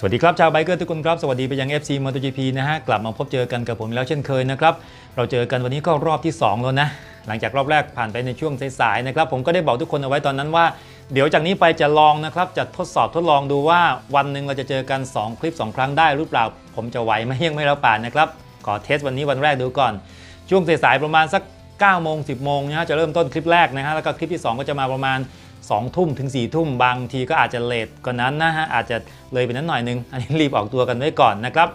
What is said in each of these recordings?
สวัสดีครับ ชาวไบเกอร์ทุกคนครับ สวัสดีไปยัง FC MotoGP นะฮะ กลับมาพบเจอกันกับผมแล้วเช่นเคยนะครับ เราเจอกันวันนี้ก็รอบที่ 2 แล้วนะ หลังจากรอบแรกผ่านไปในช่วงสายๆนะครับ ผมก็ได้บอกทุกคนเอาไว้ตอนนั้นว่า เดี๋ยวจากนี้ไปจะลองนะครับ จะทดสอบทดลองดูว่าวันหนึ่งเราจะเจอกัน 2 คลิป 2 ครั้งได้หรือเปล่า ผมจะไหวไหมยังไม่รับป่านนะครับขอเทสวันนี้วันแรกดูก่อน ช่วงสายๆประมาณสัก9โมง10โมงนะฮะจะเริ่มต้นคลิปแรกนะฮะแล้วก็คลิปที่ 2 ก็จะมาประมาณ 2ทุ่มถึง4ทุ่มบางทีก็อาจจะเลทกว่านั้นนะฮะอาจจะเลยไปนั้นหน่อยนึง อันนี้รีบออกตัวกันไว้ก่อนนะครับ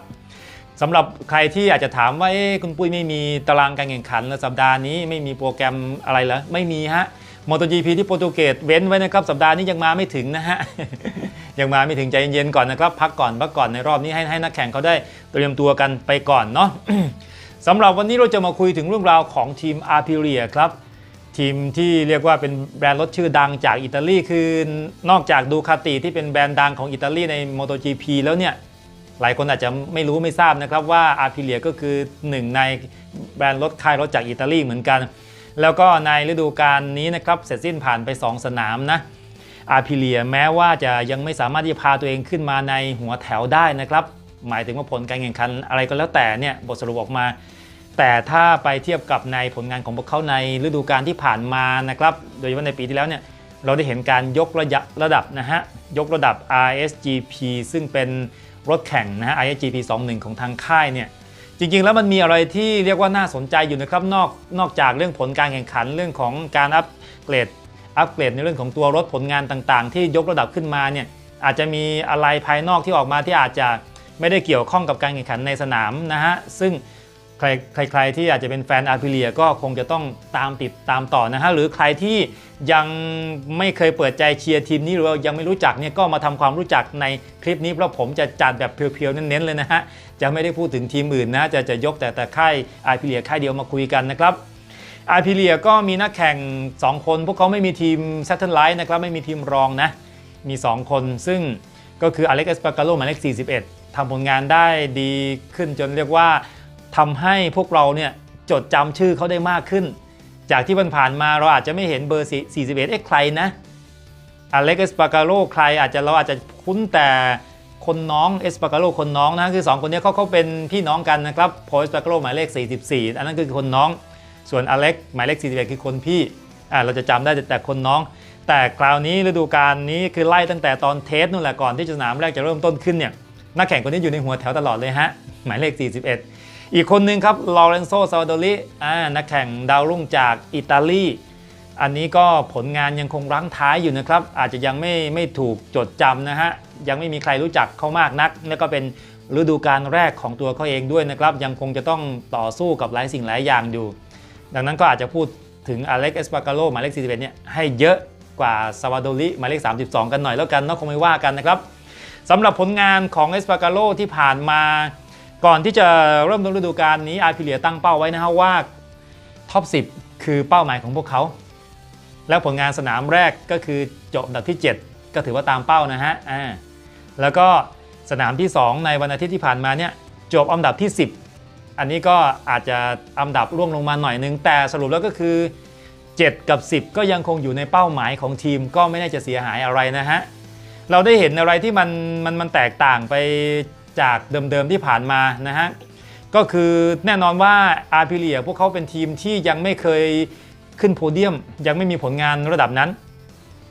สำหรับใครที่อาจจะถามว่าเอ๊ะคุณปุ้ยไม่มีตารางการแข่งขันแล้วสัปดาห์นี้ไม่มีโปรแกรมอะไรเหรอไม่มีฮะมอ t o GP ที่โปรตุเกสเว้นไว้นะครับสัปดาห์นี้ยังมาไม่ถึงนะฮะยังมาไม่ถึงใจเย็นๆก่อนนะครับ พักก่อนพักก่อนในรอบนี้ให้ให้นักแข่งเขาได้เตรียมตัวกันไปก่อนเนาะสำหรับวันนี้เราจะมาคุยถึงเรื่องราวของทีมอาร์พิเรียครับ ทีมที่เรียกว่าเป็นแบรนด์รถชื่อดังจากอิตาลีคือนอกจากดูคาติที่เป็นแบรนด์ดังของอิตาลีใน MotoGP แล้วเนี่ยหลายคนอาจจะไม่รู้ไม่ทราบนะครับว่าอาร์พิเลียก็คือหนึ่งในแบรนด์รถค่ายรถจากอิตาลีเหมือนกัน แล้วก็ในฤดูกาลนี้นะครับเสร็จสิ้นผ่านไป 2 สนามนะอาร์พิเลียแม้ว่าจะยังไม่สามารถที่จะพาตัวเองขึ้นมาในหัวแถวได้นะครับ หมายถึงว่าผลการแข่งขันอะไรก็แล้วแต่เนี่ยบทสรุปออกมา แต่ถ้าไปเทียบกับในผลงานของพวกเขาในฤดูกาลที่ผ่านมานะครับ โดยเฉพาะในปีที่แล้วเนี่ยเราได้เห็นการยกระยะระดับนะฮะยกระดับ RSGP ซึ่งเป็นรถแข่งนะฮะ RSGP 21 ของทางค่ายเนี่ยจริงๆ แล้วมันมีอะไรที่เรียกว่าน่าสนใจอยู่นะครับนอกนอกจากเรื่องผลการแข่งขันเรื่องของการอัปเกรดอัปเกรดในเรื่องของตัวรถผลงานต่างๆ ที่ยกระดับขึ้นมาเนี่ยอาจจะมีอะไรภายนอกที่ออกมาที่อาจจะไม่ได้เกี่ยวข้องกับการแข่งขันในสนามนะฮะซึ่ง ใครใครที่อาจจะเป็นแฟนอาร์พิเลียก็คงจะต้องตามติดตามต่อนะฮะหรือใครที่ยังไม่เคยเปิดใจเชียร์ทีมนี้หรือว่ายังไม่รู้จักเนี่ยก็มาทำความรู้จักในคลิปนี้เพราะผมจะจัดแบบเพียวๆเน้นๆเลยนะฮะจะไม่ได้พูดถึงทีมอื่นนะจะจะยกแต่แต่ค่ายอาร์พิเลียค่ายเดียวมาคุยกันนะครับอาร์พิเลียก็มีนักแข่ง 2 คน พวกเขาไม่มีทีม s a t e l l i t e นะครับไม่มีทีมรองนะมี 2 คนซึ่งก็คืออเล็กเอสปากาโลหมายเลข41ทำผลงานได้ดีขึ้นจนเรียกว่า ทำให้พวกเราเนี่ยจดจำชื่อเขาได้มากขึ้น จากที่ผ่านมาเราอาจจะไม่เห็นเบอร์ 41 เอ๊ะใครนะอเล็กเอสปาการโลใครอาจจะเราอาจจะคุ้นแต่คนน้องเอสปาการโลคนน้องนะคือ 2 คนนี้เขาเขาเป็นพี่น้องกันนะครับโพเอสปาการโลหมายเลข 44 อันนั้นคือคนน้อง ส่วนอเล็กหมายเลข 41 คือคนพี่อ่าเราจะจำได้แต่คนน้อง แต่คราวนี้ฤดูกาลนี้คือไล่ตั้งแต่ตอนเทสนู่นแหละก่อนที่สนามแรกจะเริ่มต้นขึ้นเนี่ยนักแข่งคนนี้อยู่ในหัวแถวตลอดเลยฮะหมายเลข 41 อีกคนหนึ่งครับลอเรนโซซาโดริอ่านักแข่งดาวรุ่งจากอิตาลีอันนี้ก็ผลงานยังคงรั้งท้ายอยู่นะครับ อาจจะยังไม่ไม่ถูกจดจำนะฮะ ยังไม่มีใครรู้จักเขามากนัก แล้วก็เป็นฤดูกาลแรกของตัวเขาเองด้วยนะครับ ยังคงจะต้องต่อสู้กับหลายสิ่งหลายอย่างอยู่ ดังนั้นก็อาจจะพูดถึงอเล็กเอสปาการโลหมายเลข41เนี่ยให้เยอะกว่าซาวาโดริหมายเลข 32 กันหน่อยแล้วกันเนาะคงไม่ว่ากันนะครับสำหรับผลงานของเอสปาการโลที่ผ่านมา ก่อนที่จะเริ่มต้นฤดูกาลนี้อาร์พิเลียตั้งเป้าไว้นะฮะว่าท็อป 10 คือเป้าหมายของพวกเขา แล้วผลงานสนามแรกก็คือจบอันดับที่ 7 ก็ถือว่าตามเป้านะฮะอ่าแล้วก็สนามที่ 2 ในวันอาทิตย์ที่ผ่านมาเนี่ยจบอันดับที่ 10 อันนี้ก็อาจจะอันดับร่วงลงมาหน่อยนึง แต่สรุปแล้วก็คือ 7 กับ 10 ก็ยังคงอยู่ในเป้าหมายของทีมก็ไม่น่าจะเสียหายอะไรนะฮะเราได้เห็นอะไรที่มันมันมันแตกต่างไป จากเดิมๆที่ผ่านมานะฮะก็คือแน่นอนว่าอาร์พิเลียพวกเขาเป็นทีมที่ยังไม่เคยขึ้นโพเดียม ยังไม่มีผลงานระดับนั้น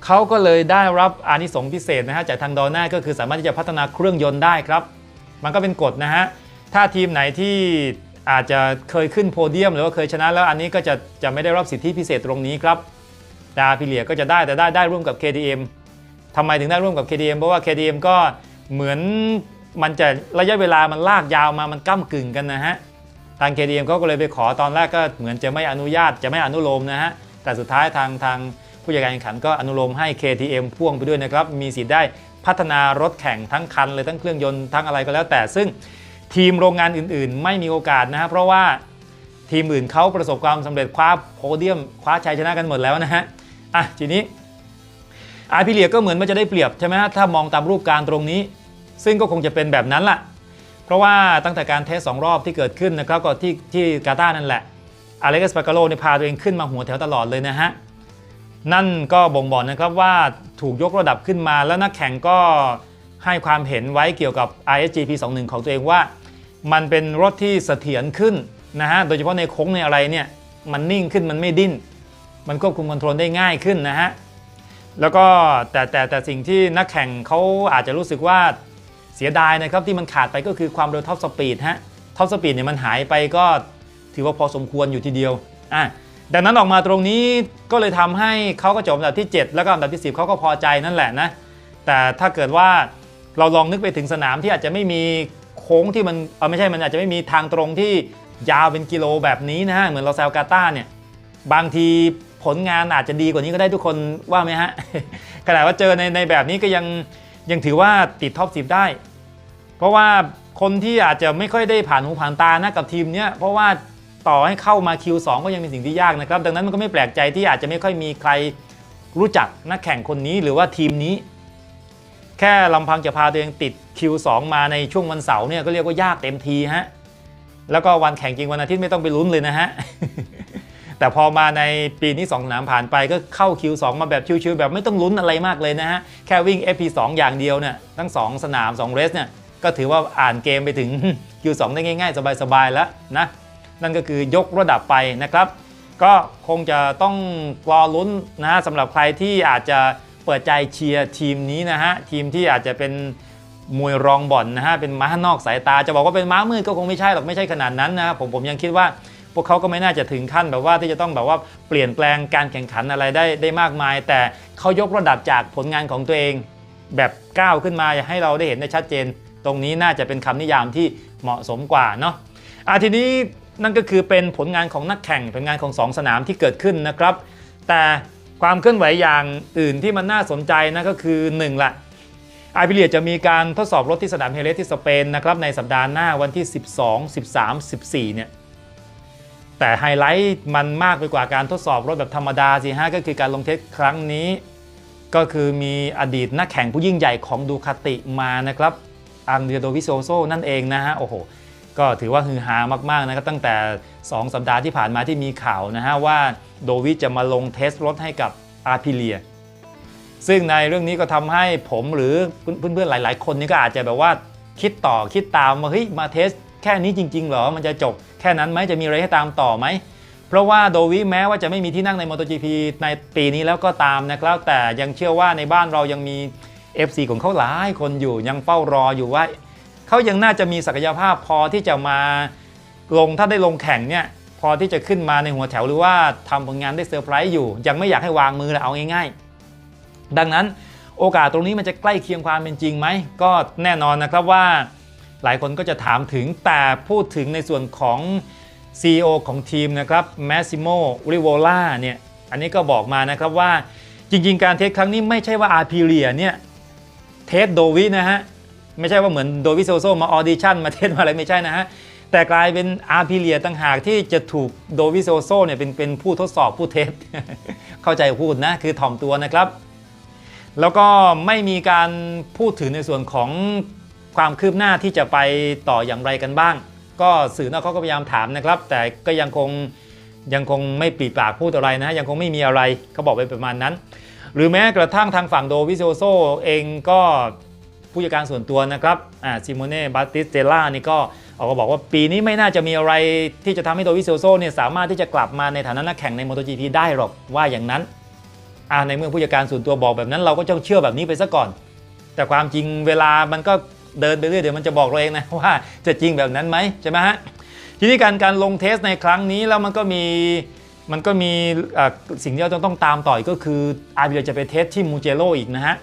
เขาก็เลยได้รับอานิสงส์พิเศษนะฮะจากทางดอน่าก็คือสามารถที่จะพัฒนาเครื่องยนต์ได้ครับ มันก็เป็นกฎนะฮะถ้าทีมไหนที่อาจจะเคยขึ้นโพเดียม หรือว่าเคยชนะแล้วอันนี้ก็จะจะไม่ได้รับสิทธิพิเศษตรงนี้ครับแต่อาร์พิเลียก็จะได้แต่ได้ได้ร่วมกับ KTM ทำไมถึงได้ร่วมกับ KTM เพราะว่า KTM ก็เหมือน มันจะระยะเวลามันลากยาวมามันก้ากึ่งกันนะฮะทาง KTM เขาก็เลยไปขอตอนแรกก็เหมือนจะไม่อนุญาตจะไม่อนุโลมนะฮะแต่สุดท้ายทางทางผู้จัดการแข่งขันก็อนุโลมให้ KTM พ่วงไปด้วยนะครับมีสิทธิ์ได้พัฒนารถแข่งทั้งคันเลยทั้งเครื่องยนต์ทั้งอะไรก็แล้วแต่ซึ่งทีมโรงงานอื่นๆ ไม่มีโอกาสนะฮะเพราะว่าทีมอื่นเขาประสบความสำเร็จคว้าโพเดียมคว้าชัยชนะกันหมดแล้วนะฮะอะทีนี้อาร์พิเลียก็เหมือนมันจะได้เปรียบใช่ไหมฮะถ้ามองตามรูปการตรงนี้ ซึ่งก็คงจะเป็นแบบนั้นล่ะ เพราะว่าตั้งแต่การเทสสองรอบที่เกิดขึ้นนะครับก็ที่ที่กาตาร์นั่นแหละอเล็กซ์ปาการโลเนี่ยพาตัวเองขึ้นมาหัวแถวตลอดเลยนะฮะนั่นก็บ่งบอกนะครับว่าถูกยกระดับขึ้นมาแล้วนักแข่งก็ให้ความเห็นไว้เกี่ยวกับ ISG P21 ของตัวเองว่า มันเป็นรถที่เสถียรขึ้นนะฮะโดยเฉพาะในโค้งในอะไรเนี่ยมันนิ่งขึ้นมันไม่ดิ้น มันควบคุมคอนโทรลได้ง่ายขึ้นนะฮะแล้วก็แต่แต่แต่สิ่งที่นักแข่งเขาอาจจะรู้สึกว่า เสียดายนะครับที่มันขาดไปก็คือความเร็วท็อปสปีดฮะท็อปสปีดเนี่ยมันหายไปก็ถือว่าพอสมควรอยู่ทีเดียวอะดังนั้นออกมาตรงนี้ก็เลยทำให้เขาก็จบอันดับที่ 7 แล้วก็อันดับที่ 10เขาก็พอใจนั่นแหละนะแต่ถ้าเกิดว่าเราลองนึกไปถึงสนามที่อาจจะไม่มีโค้งที่มันเออไม่ใช่มันอาจจะไม่มีทางตรงที่ยาวเป็นกิโลแบบนี้นะฮะเหมือนเราแซลกาตาเนี่ยบางทีผลงานอาจจะดีกว่านี้ก็ได้ทุกคนว่าไหมฮะขนาดว่าเจอในในแบบนี้ก็ยัง ยังถือว่าติดท็อปสิได้ เพราะว่าคนที่อาจจะไม่ค่อยได้ผ่านหูผ่านตานะกับทีมเนี้ยเพราะว่าต่อให้เข้ามา Q2 ก็ยังเป็นสิ่งที่ยากนะครับ ดังนั้นมันก็ไม่แปลกใจที่อาจจะไม่ค่อยมีใครรู้จักนักแข่งคนนี้หรือว่าทีมนี้ แค่ลำพังจะพาตัวเองติด Q2 มาในช่วงวันเสาร์เนี่ยก็เรียกว่ายากเต็มทีฮะแล้วก็วันแข่งจริงวันอาทิตย์ไม่ต้องไปลุ้นเลยนะฮะ แต่พอมาในปีนี้2สนามผ่านไปก็เข้า Q2 มาแบบชิวๆแบบไม่ต้องลุ้นอะไรมากเลยนะฮะ แค่วิ่ง FP2 อย่างเดียวเนี่ยทั้ง 2 สนาม 2 เรสเนี่ยก็ถือว่าอ่านเกมไปถึง Q2 ได้ง่ายๆ สบายๆแล้วนะ นั่นก็คือยกระดับไปนะครับ ก็คงจะต้องรอลุ้นนะฮะสำหรับใครที่อาจจะเปิดใจเชียร์ทีมนี้นะฮะทีมที่อาจจะเป็นมวยรองบ่อนนะฮะเป็นม้านอกสายตาจะบอกว่าเป็นม้ามืดก็คงไม่ใช่หรอกไม่ใช่ขนาดนั้นนะผมผมยังคิดว่า พวกเขาก็ไม่น่าจะถึงขั้นแบบว่าที่จะต้องแบบว่าเปลี่ยนแปลงการแข่งขันอะไรได้ได้มากมาย แต่เขายกระดับจากผลงานของตัวเอง แบบก้าวขึ้นมาให้เราได้เห็นได้ชัดเจน ตรงนี้น่าจะเป็นคำนิยามที่เหมาะสมกว่าเนาะอะทีนี้นั่นก็คือเป็นผลงานของนักแข่งผลงานของสองสนามที่เกิดขึ้นนะครับ แต่ความเคลื่อนไหวอย่างอื่นที่มันน่าสนใจนะก็คือ1ละไอพิเลียจะมีการทดสอบรถที่สนามเฮเลสที่สเปนนะครับในสัปดาห์หน้าวันที่ 12 13 14เนี่ย แต่ไฮไลท์มันมากไปกว่าการทดสอบรถแบบธรรมดาสิฮะก็คือการลงเทสครั้งนี้ ก็คือมีอดีตนักแข่งผู้ยิ่งใหญ่ของดูคาติมานะครับอังเดียโดวิโซโซนั่นเองนะฮะโอ้โหก็ถือว่าฮือฮามากๆนะครับตั้งแต่ 2 สัปดาห์ที่ผ่านมาที่มีข่าวนะฮะว่าโดวิจะมาลงเทสรถให้กับอาร์พิเลีย ซึ่งในเรื่องนี้ก็ทำให้ผมหรือเพื่อนๆหลาย ๆ คนนี่ก็อาจจะแบบว่าคิดต่อคิดตามว่าเฮ้ยมาเทส แค่นี้จริง ๆ เหรอ มันจะจบแค่นั้นไหมจะมีอะไรให้ตามต่อไหม เพราะว่าโดวิแม้ว่าจะไม่มีที่นั่งใน MotoGP ในปีนี้แล้วก็ตามนะครับ แต่ยังเชื่อว่าในบ้านเรายังมี FC ของเขาหลายคนอยู่ยังเฝ้ารออยู่ว่าเขายังน่าจะมีศักยภาพพอที่จะมาลงถ้าได้ลงแข่งเนี่ยพอที่จะขึ้นมาในหัวแถวหรือว่าทำผลงานได้เซอร์ไพรส์อยู่ ยังไม่อยากให้วางมือและเอาง่าย ๆ ดังนั้นโอกาสตรงนี้มันจะใกล้เคียงความเป็นจริงไหม ก็แน่นอนนะครับว่า หลายคนก็จะถามถึงแต่พูดถึงในส่วนของ CEO ของทีมนะครับแมสซิโมริโวล่าเนี่ยอันนี้ก็บอกมานะครับว่าจริงๆ การเทสครั้งนี้ไม่ใช่ว่าอาร์พิเลียเนี่ยเทสโดวินะฮะไม่ใช่ว่าเหมือนโดวิโซโซมาออดิชั่นมาเทสมาอะไรไม่ใช่นะฮะแต่กลายเป็นอาร์พิเลียต่างหากที่จะถูกโดวิโซโซเนี่ยเป็นเป็นผู้ทดสอบผู้เทสเข้าใจพูดนะคือถ่อมตัวนะครับ แล้วก็ไม่มีการพูดถึงในส่วนของ ความคืบหน้าที่จะไปต่ออย่างไรกันบ้าง ก็สื่อนอกเขาก็พยายามถามนะครับ แต่ก็ยังคงยังคงไม่ปีปากพูดอะไรนะ ยังคงไม่มีอะไรเขาบอกไปประมาณนั้น หรือแม้กระทั่งทางฝั่งโดวิโซโซเองก็ผู้จัดการส่วนตัวนะครับอ่าซิโมเน่บาติสเตล่านี่ก็ออกมาบอกว่าปีนี้ไม่น่าจะมีอะไรที่จะทำให้โดวิโซโซเนี่ยสามารถที่จะกลับมาในฐานะนักแข่งใน MotoGP ได้หรอกว่าอย่างนั้นอ่าในเมื่อผู้จัดการส่วนตัวบอกแบบนั้น เราก็ต้องเชื่อแบบนี้ไปซะก่อน แต่ความจริงเวลามันก็ เดินไปเรื่อยเดี๋ยวมันจะบอกเราเองนะว่าจะจริงแบบนั้นไหมใช่ไหมฮะทีนี้การการลงเทสในครั้งนี้แล้วมันก็มีมันก็มีสิ่งที่เราต้องตามต่ออีกก็คืออาร์บีจะไปเทสที่มูเจโรอีกนะฮะ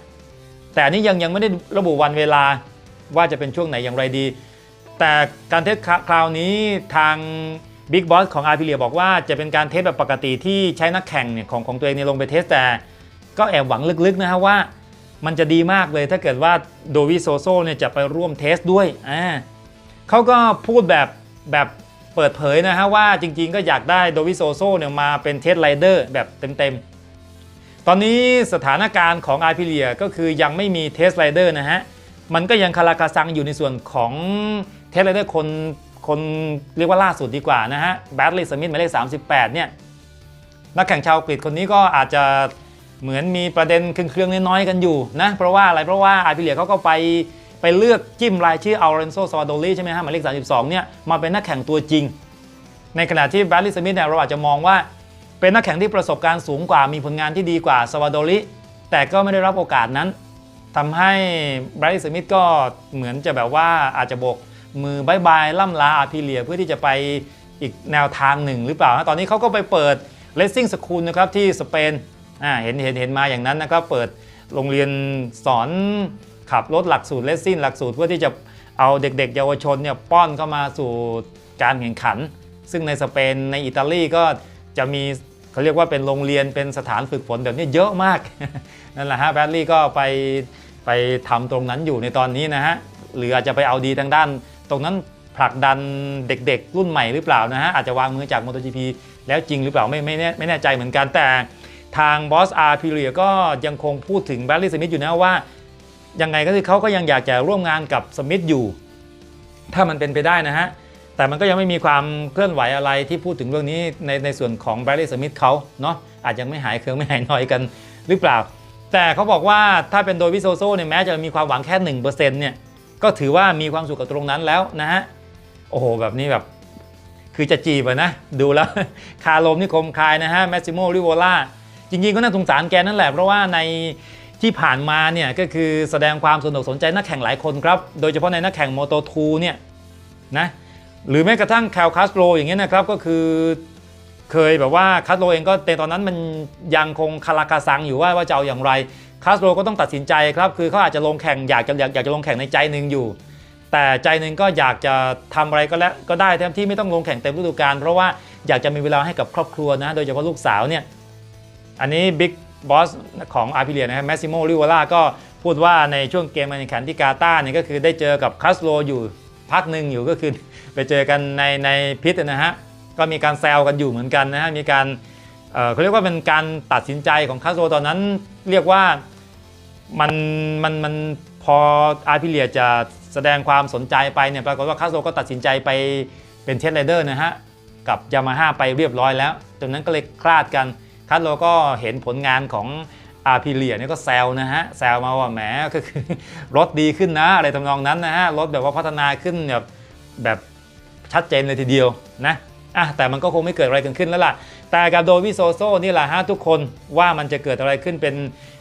แต่นี้ยังยังไม่ได้ระบุวันเวลาว่าจะเป็นช่วงไหนอย่างไรดี แต่การเทสคราวนี้ทางบิ๊กบอสของอาร์พิเลียบอกว่าจะเป็นการเทสแบบปกติที่ใช้นักแข่งเนี่ยของของตัวเองเนี่ยลงไปเทสแต่ก็แอบหวังลึกๆนะฮะว่า มันจะดีมากเลยถ้าเกิดว่าโดวิโซโซเนี่ยจะไปร่วมเทสด้วยอ่าเขาก็พูดแบบแบบเปิดเผยนะฮะว่าจริงๆ ก็อยากได้โดวิโซโซเนี่ยมาเป็นเทสไรเดอร์แบบเต็มๆ ตอนนี้สถานการณ์ของอาร์พิเลียก็คือยังไม่มีเทสไรเดอร์นะฮะ มันก็ยังคาราคาซังอยู่ในส่วนของเทสไรเดอร์คนคนเรียกว่าล่าสุดดีกว่านะฮะแบดลีย์สมิธหมายเลข 38 เนี่ย นักแข่งชาวอังกฤษคนนี้ก็อาจจะ เหมือนมีประเด็นเครื่องๆน้อยๆกันอยู่นะ เพราะว่าอะไรเพราะว่าอาร์พิเลียเขาก็ไปไปเลือกจิ้มรายชื่ออัลเรนโซซาวาโดลีใช่ไหมฮะหมายเลข 32 เนี่ยมาเป็นนักแข่งตัวจริง ในขณะที่แบรดลีย์สมิธเนี่ยเราอาจจะมองว่า เป็นนักแข่งที่ประสบการณ์สูงกว่ามีผลงานที่ดีกว่าซาวาโดลีแต่ก็ไม่ได้รับโอกาสนั้นทำให้แบรดลีย์สมิธก็เหมือนจะแบบว่าอาจจะโบกมือบายบายล่ำลาอาร์พิเลียเพื่อที่จะไปอีกแนวทางหนึ่งหรือเปล่านะตอนนี้เขาก็ไปเปิดเลสซิ่งสคูลนะครับที่สเปน อ่าเห็นเห็นเห็นมาอย่างนั้นนะครับเปิดโรงเรียนสอนขับรถหลักสูตรเลสซิ่งหลักสูตรเพื่อที่จะเอาเด็ก ๆ เยาวชนเนี่ยป้อนเข้ามาสู่การแข่งขัน ซึ่งในสเปนในอิตาลีก็จะมีเขาเรียกว่าเป็นโรงเรียนเป็นสถานฝึกฝนแบบนี้เยอะมากนั่นแหละฮะแบดลี่ก็ไปไปทำตรงนั้นอยู่ในตอนนี้นะฮะหรืออาจจะไปเอาดีทางด้าน ตรงนั้นผลักดันเด็ก ๆ รุ่นใหม่หรือเปล่านะฮะอาจจะวางมือจาก MotoGP แล้วจริงหรือเปล่าไม่ไม่แน่ไม่แน่ใจเหมือนกันแต่ ทางบอสอาร์พิเรียก็ยังคงพูดถึงแบดลี่สมิธอยู่นะว่า ยังไงก็คือเขาก็ยังอยากจะร่วมงานกับสมิธอยู่ ถ้ามันเป็นไปได้นะฮะ แต่มันก็ยังไม่มีความเคลื่อนไหวอะไรที่พูดถึงเรื่องนี้ในในส่วนของแบร d ลีย์สมิธเขาเนาะอาจยังไม่หายเคืองไม่หายน่อยกันหรือเปล่า แต่เขาบอกว่าถ้าเป็นโดยวิโซโซเนี่ยแม้จะมีความหวังแค่1%เนี่ยก็ถือว่ามีความสุขกับตรงนั้นแล้วนะฮะโอ้โหแบบนี้แบบคือจะจีบอะนะดูแล้วคาลมนี่คมคายนะฮะแมสซิโมริโวล่า จริงๆก็น่าสงสารแกนั่นแหละเพราะว่าในที่ผ่านมาเนี่ยก็คือแสดงความสนุกสนใจนักแข่งหลายคนครับ โดยเฉพาะในนักแข่งโมโต2เนี่ยนะหรือแม้กระทั่งแคลคาสโรอย่างเงี้ยนะครับก็คือเคยแบบว่าคาสโรเองก็ในตอนนั้นมันยังคงคาราคาซังอยู่ว่าว่าจะเอาอย่างไรคาสโรก็ต้องตัดสินใจครับ คือเขาอาจจะลงแข่งอยากจะอยากอยากจะลงแข่งในใจหนึ่งอยู่ แต่ใจหนึ่งก็อยากจะทำอะไรก็แล้วก็ได้แทนที่ไม่ต้องลงแข่งเต็มฤดูกาลเพราะว่าอยากจะมีเวลาให้กับครอบครัวนะโดยเฉพาะลูกสาวเนี่ย อันนี้บิ๊กบอสของอาร์พิเลียนะครับแมสซิโมริวล่าก็พูดว่าในช่วงเกมการแข่งขันที่กาตาร์เนี่ยก็คือได้เจอกับคาสโตรอยู่พักหนึ่งอยู่ก็คือไปเจอกันในในพิษนะฮะก็มีการแซวกันอยู่เหมือนกันนะฮะมีการเเขาเรียกว่าเป็นการตัดสินใจของคาสโตรตอนนั้นเรียกว่ามันมันมันพออาร์พิเลียจะแสดงความสนใจไปเนี่ยปรากฏว่าคาสโตรก็ตัดสินใจไปเป็นเทสไรเดอร์นะฮะกับยามาฮ่าไปเรียบร้อยแล้วจนนั้นก็เลยคลาดกัน คาสโตรก็เห็นผลงานของอาพิเลียเนี่ยก็แซวนะฮะแซวมาว่าแหมก็คือรถดีขึ้นนะ อะไรทำนองนั้นนะฮะรถแบบว่าพัฒนาขึ้นแบบแบบชัดเจนเลยทีเดียวนะอะแต่มันก็คงไม่เกิดอะไรกันขึ้นแล้วล่ะ แต่กับโดวิโซโซนี่แหละฮะทุกคนว่ามันจะเกิดอะไรขึ้นเป็น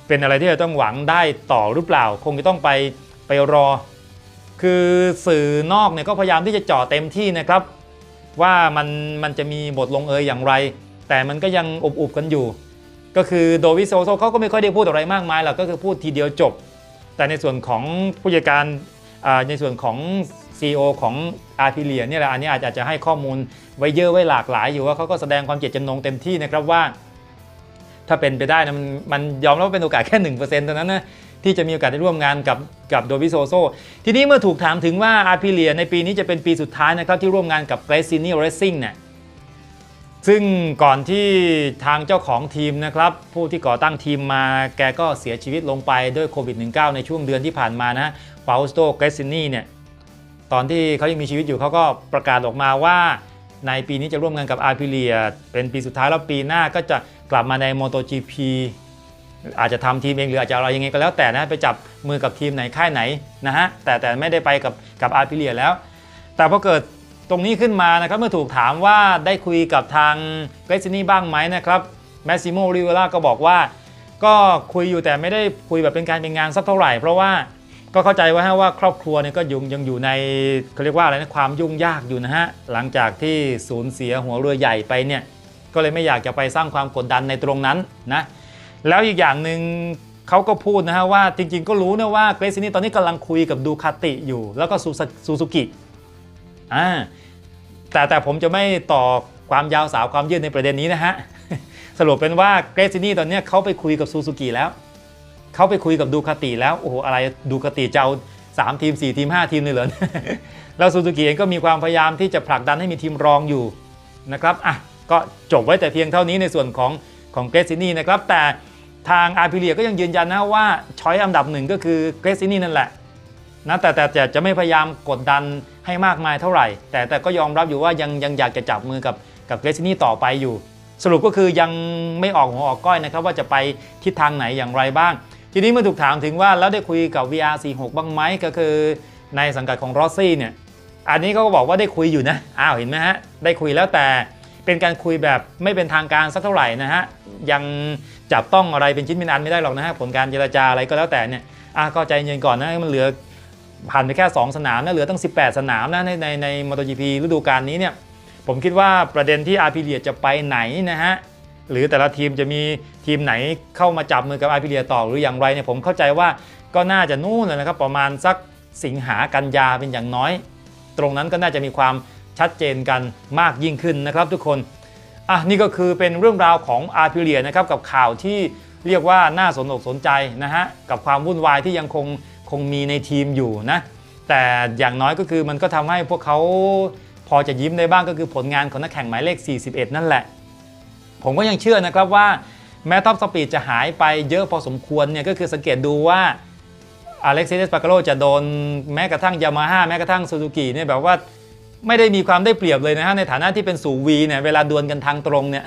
เป็นอะไรที่เราต้องหวังได้ต่อหรือเปล่า คงจะต้องไปไปรอ คือสื่อนอกเนี่ยก็พยายามที่จะจาะเต็มที่นะครับ ว่ามันมันจะมีบทลงเอยอย่างไร แต่มันก็ยังอุบๆกันอยู่ ก็คือโดวิโซโซเขาก็ไม่ค่อยได้พูดอะไรมากมายหรอกก็คือพูดทีเดียวจบ แต่ในส่วนของผู้จัดการในส่วนของ CEO ของอาร์พิเลียเนี่ยแหละอันนี้อาจจะจะให้ข้อมูลไว้เยอะไว้หลากหลายอยู่ว่าเขาก็แสดงความเจตจำนงเต็มที่นะครับว่า ถ้าเป็นไปได้นะมันมันยอมรับว่าเป็นโอกาสแค่หนึ่งเปอร์เซ็นต์เท่านั้นนะที่จะมีโอกาสได้ร่วมงานกับกับโดวิโซโซ ทีนี้เมื่อถูกถามถึงว่าอาร์พิเลียในปีนี้จะเป็นปีสุดท้ายนะครับที่ร่วมงานกับเกรซินีเรซซิ่งเนี่ย ซึ่งก่อนที่ทางเจ้าของทีมนะครับผู้ที่ก่อตั้งทีมมาแกก็เสียชีวิตลงไปด้วยโควิด -19 ในช่วงเดือนที่ผ่านมานะฟาสโตเกรซินีเนี่ยตอนที่เขายังมีชีวิตอยู่เขาก็ประกาศออกมาว่า ในปีนี้จะร่วมงานกับอาร์พิเลียเป็นปีสุดท้ายแล้วปีหน้าก็จะกลับมาใน MotoGP อาจจะทำทีมเองหรืออาจจะอะไรยังไงก็แล้วแต่นะไปจับมือกับทีมไหนค่ายไหนนะฮะแต่แต่ไม่ได้ไปกับกับอาร์พิเลียแล้ว แต่พอเกิด ตรงนี้ขึ้นมานะครับเมื่อถูกถามว่าได้คุยกับทางเกรซินี่บ้างไหมนะครับแมสซิโมริเวล่าก็บอกว่า ก็คุยอยู่แต่ไม่ได้คุยแบบเป็นการเป็นงานสักเท่าไหร่ เพราะว่าก็เข้าใจว่าฮะว่าครอบครัวเนี่ยก็ยังยังอยู่ในเขาเรียกว่าอะไรนะความยุ่งยากอยู่นะฮะหลังจากที่สูญเสียหัวเรือใหญ่ไปเนี่ยก็เลยไม่อยากจะไปสร้างความกดดันในตรงนั้นนะแล้วอีกอย่างหนึ่งเขาก็พูดนะฮะว่าจริงๆ ก็รู้นะว่าเกรซินี่ตอนนี้กำลังคุยกับดูคาติอยู่ แล้วก็ซูซูกิ อ่าแต่แต่ผมจะไม่ต่อความยาวสาวความยืดในประเด็นนี้นะฮะ สรุปเป็นว่าเกรซินี่ตอนนี้เขาไปคุยกับซูซูกิแล้วเขาไปคุยกับดูคาติแล้ว โอ้โห อะไรดูคาติจะเอาสามทีม 4 ทีม 5 ทีมเลยเหรอแล้วซูซูกิเองก็มีความพยายามที่จะผลักดันให้มีทีมรองอยู่นะครับอะก็จบไว้แต่เพียงเท่านี้ในส่วนของของเกรซินี่นะครับแต่ทางอาร์พิเลียก็ยังยืนยันนะว่าช้อยอันดับหนึ่งก็คือเกรซินี่นั่นแหละ นะแต่แต่แต่จะไม่พยายามกดดันให้มากมายเท่าไหร่ แต่แต่ก็ยอมรับอยู่ว่ายังยังอยากจะจับมือกับกับเกรซินี่ต่อไปอยู่ สรุปก็คือยังไม่ออกหัวออกก้อยนะครับว่าจะไปทิศทางไหนอย่างไรบ้าง ทีนี้เมื่อถูกถามถึงว่าแล้วได้คุยกับ VR46 บ้างไหมก็คือในสังกัดของรอสซี่เนี่ยอันนี้เขาก็บอกว่าได้คุยอยู่นะอ้าวเห็นไหมฮะได้คุยแล้วแต่เป็นการคุยแบบไม่เป็นทางการสักเท่าไหร่นะฮะยังจับต้องอะไรเป็นชิ้นเป็นอันไม่ได้หรอกนะฮะผลการเจรจาอะไรก็แล้วแต่เนี่ยอะก็ใจเย็นก่อนนะมันเหลือ ผ่านไปแค่ 2 สนามนะเหลือตั้ง 18 สนามนะในในในมอเตอร์จีพีฤดูกาลนี้เนี่ยผมคิดว่าประเด็นที่อาร์พีเลียจะไปไหนนะฮะหรือแต่ละทีมจะมีทีมไหนเข้ามาจับมือกับอาร์พีเลียต่อหรืออย่างไรเนี่ยผมเข้าใจว่าก็น่าจะนู่นเลยนะครับประมาณสักสิงหากันยาเป็นอย่างน้อย ตรงนั้นก็น่าจะมีความชัดเจนกันมากยิ่งขึ้นนะครับทุกคนอะนี่ก็คือเป็นเรื่องราวของอาร์พิเลียนะครับกับข่าวที่เรียกว่าน่าสนอกสนใจนะฮะกับความวุ่นวายที่ยังคง คงมีในทีมอยู่นะแต่อย่างน้อยก็คือมันก็ทำให้พวกเขาพอจะยิ้มได้บ้างก็คือผลงานของนักแข่งหมายเลข 41 นั่นแหละ ผมก็ยังเชื่อนะครับว่าแม้ท็อปสปีดจะหายไปเยอะพอสมควรเนี่ยก็คือสังเกตดูว่าอเล็กซิสปา a าโ o จะโดนแม้กระทั่งยามาฮ่าแม้กระทั่งซูซูกิเนี่ยแบบว่าไม่ได้มีความได้เปรียบเลยนะฮะในฐานะที่เป็นสูบวีเนี่ยเวลาดวลกันทางตรงเนี่ย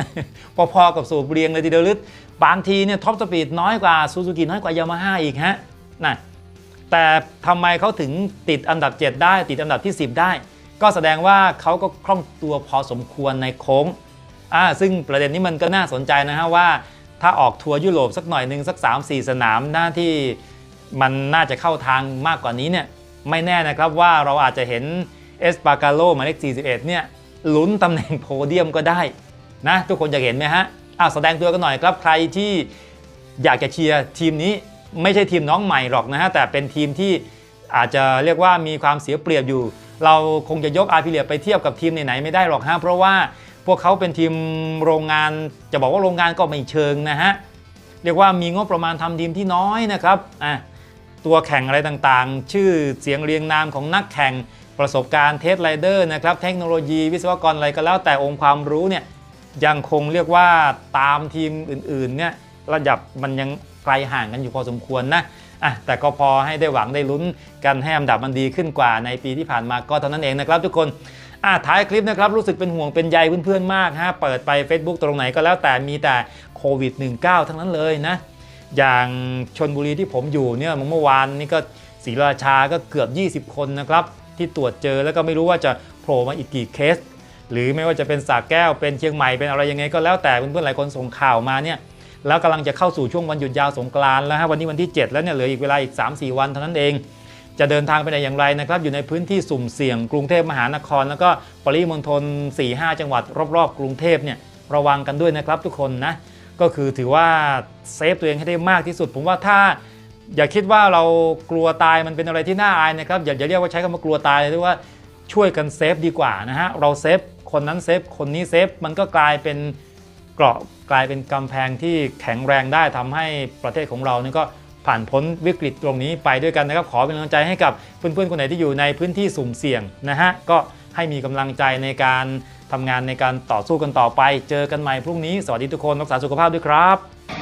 พอๆกับสูบเรียงเลยทีเดียวลึกบางทีเนี่ยท็อปสปีดน้อยกว่าซูซูกิน้อยกว่ายามาฮ่าอีกฮะนะ แต่ทำไมเขาถึงติดอันดับ 7 ได้ติดอันดับที่ 10 ได้ ก็แสดงว่าเขาก็คล่องตัวพอสมควรในโค้งอ่าซึ่งประเด็นนี้มันก็น่าสนใจนะฮะว่า ถ้าออกทัวร์ยุโรปสักหน่อยหนึ่งสัก 3-4 สนามหน้าที่มันน่าจะเข้าทางมากกว่านี้เนี่ยไม่แน่นะครับว่าเราอาจจะเห็นเอสปา a ารโลหมายเลข41 เนี่ยลุ้นตำแหน่งโพเดียมก็ได้นะทุกคนอยากเห็นไหมฮะอ้าวแสดงตัวกันหน่อยครับใครที่อยากจะเชียร์ทีมนี้ ไม่ใช่ทีมน้องใหม่หรอกนะฮะแต่เป็นทีมที่อาจจะเรียกว่ามีความเสียเปรียบอยู่ เราคงจะยกอาร์พิเลียไปเทียบกับทีมไหนๆไม่ได้หรอกฮะเพราะว่าพวกเขาเป็นทีมโรงงาน จะบอกว่าโรงงานก็ไม่เชิงนะฮะเรียกว่ามีงบประมาณทำทีมที่น้อยนะครับอะตัวแข่งอะไรต่างๆ ชื่อเสียงเรียงนามของนักแข่งประสบการณ์เทสไรเดอร์นะครับเทคโนโลยีวิศวกรอะไรก็แล้วแต่องค์ความรู้เนี่ยยังคงเรียกว่าตามทีมอื่นๆเนี่ยระดับมันยัง ไกลห่างกันอยู่พอสมควรนะอะแต่ก็พอให้ได้หวังได้ลุ้นกันให้อันดับมันดีขึ้นกว่าในปีที่ผ่านมาก็เท่านั้นเองนะครับทุกคนอะท้ายคลิปนะครับรู้สึกเป็นห่วงเป็นใยเพื่อนๆมากฮะเปิดไป Facebook ตรงไหนก็แล้วแต่มีแต่โควิด -19 ทั้งนั้นเลยนะอย่างชนบุรีที่ผมอยู่เนี่ยเมื่อวานนี่ก็ศรีราชาก็เกือบ 20 คนนะครับที่ตรวจเจอแล้วก็ไม่รู้ว่าจะโผล่มาอีกกี่เคส หรือไม่ว่าจะเป็นสากแก้วเป็นเชียงใหม่เป็นอะไรยังไงก็แล้วแต่เพื่อนๆหลายคนส่งข่าวมาเนี่ย แล้วกำลังจะเข้าสู่ช่วงวันหยุดยาวสงกรานต์แล้วฮะวันนี้วันที่ 7 แล้วเนี่ยเหลืออีกเวลาอีก 3-4 วันเท่านั้นเอง จะเดินทางไปไหนอย่างไรนะครับอยู่ในพื้นที่สุ่มเสี่ยงกรุงเทพมหานคร แล้วก็ปริมณฑล4-5 จังหวัดรอบๆ กรุงเทพเนี่ยระวังกันด้วยนะครับทุกคนนะก็คือถือว่าเซฟตัวเองให้ได้มากที่สุด ผมว่าถ้าอย่าคิดว่าเรากลัวตายมันเป็นอะไรที่น่าอายนะครับอย่าอย่าเรียกว่าใช้คำว่ากลัวตายเลยว่าช่วยกันเซฟดีกว่านะฮะเราเซฟคนนั้นเซฟคนนี้เซฟมันก็กลายเป็น เกราะกลายเป็นกำแพงที่แข็งแรงได้ทำให้ประเทศของเรานี่ก็ผ่านพ้นวิกฤตตรงนี้ไปด้วยกันนะครับ ขอเป็นกำลังใจให้กับเพื่อนๆคนไหนที่อยู่ในพื้นที่สุ่มเสี่ยงนะฮะก็ให้มีกำลังใจในการทำงานในการต่อสู้กันต่อไป เจอกันใหม่พรุ่งนี้ สวัสดีทุกคนรักษาสุขภาพด้วยครับ